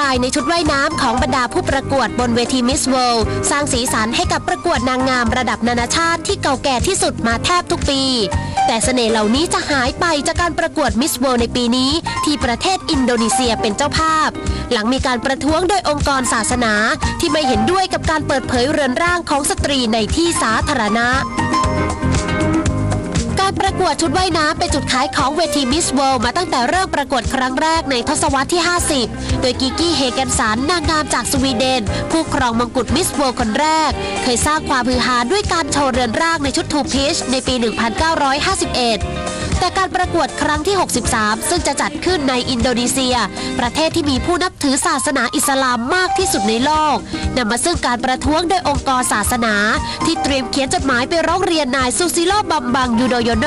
รายในชุดว่ายน้ำของบรรดาผู้ประกวดบนเวทีมิสเวิลด์สร้างสีสันให้กับประกวดนางงามระดับนานาชาติที่เก่าแก่ที่สุดมาแทบทุกปี แต่เสน่ห์เหล่านี้จะหายไปจากการประกวดมิสเวิลด์ในปีนี้ ที่ประเทศอินโดนีเซียเป็นเจ้าภาพ หลังมีการประท้วงโดยองค์กรศาสนาที่ไม่เห็นด้วยกับการเปิดเผยเรือนร่างของสตรีในที่สาธารณะ ประกวดชุดว่ายน้ำเป็นจุดขายของเวทีมิสเวิลด์มาตั้งแต่เริ่มประกวดครั้งแรกในทศวรรษที่ 50 โดยกิกี้เฮเกนสันนางงามจากสวีเดน ผู้ครองมงกุฎมิสเวิลด์คนแรก เคยสร้างความฮือฮาด้วยการโชว์เรือนร่างในชุดทูพีชในปี 1951 แต่ การประกวดครั้งที่ 63 ซึ่งจะจัดขึ้นในอินโดนีเซีย ประเทศที่มีผู้นับถือศาสนาอิสลามมากที่สุดในโลกนำมาซึ่งการประท้วงโดยองค์กรศาสนา ที่เตรียมเขียนจดหมายไปร้องเรียนนายซูซิโลบัมบังยูโดโยโน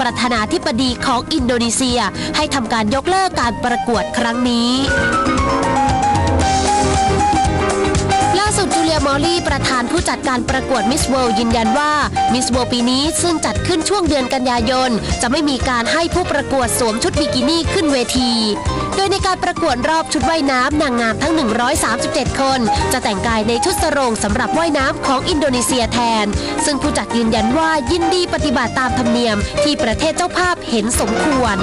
ประธานาธิบดีของอินโดนีเซีย ให้ทำการยกเลิกการประกวดครั้งนี้ ประธานผู้จัดการประกวดมิสเวิลด์ยืนยันว่ามิสเวิลด์ปีนี้ซึ่งจัดขึ้นช่วงเดือนกันยายน จะไม่มีการให้ผู้ประกวดสวมชุดบิกินี่ขึ้นเวที โดยในการประกวดรอบชุดว่ายน้ำนางงามทั้ง 137 คน จะแต่งกายในชุดสรงสำหรับว่ายน้ำของอินโดนีเซียแทน ซึ่งผู้จัดยืนยันว่ายินดีปฏิบัติตามธรรมเนียมที่ประเทศเจ้าภาพเห็นสมควร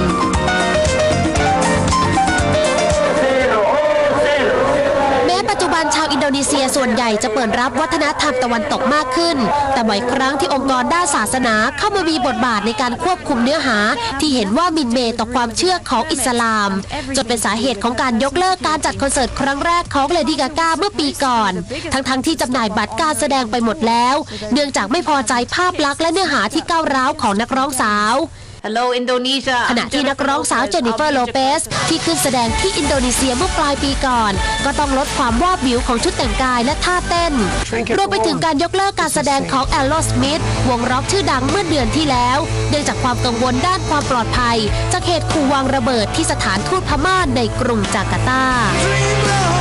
บันชาวอินโดนีเซียส่วนใหญ่จะเปิดรับวัฒนธรรมตะวันตกมากขึ้น แต่บ่อยครั้งที่องค์กรด้านศาสนาเข้ามามีบทบาทในการควบคุมเนื้อหา ที่เห็นว่ามินเมต่อความเชื่อของอิสลาม จนเป็นสาเหตุของการยกเลิกการจัดคอนเสิร์ตครั้งแรกของเลดี้กาก้าเมื่อปีก่อน ทั้งๆที่จำหน่ายบัตรการแสดงไปหมดแล้ว เนื่องจากไม่พอใจภาพลักษณ์และเนื้อหาที่ก้าวร้าวของนักร้องสาว Hello Indonesia ขณะที่นักร้องสาวเจนนิเฟอร์โลเปสที่ขึ้นแสดงที่อินโดนีเซียเมื่อปลายปีก่อน ก็ต้องลดความวาบวิวของชุดแต่งกายและท่าเต้น รวมไปถึงการยกเลิกการแสดงของแอลโลสมิธวงร็อกชื่อดังเมื่อเดือนที่แล้วเนื่องจากความกังวลด้านความปลอดภัย จากเหตุขู่วางระเบิดที่สถานทูตพม่าในกรุงจาการ์ตา Dream on, dream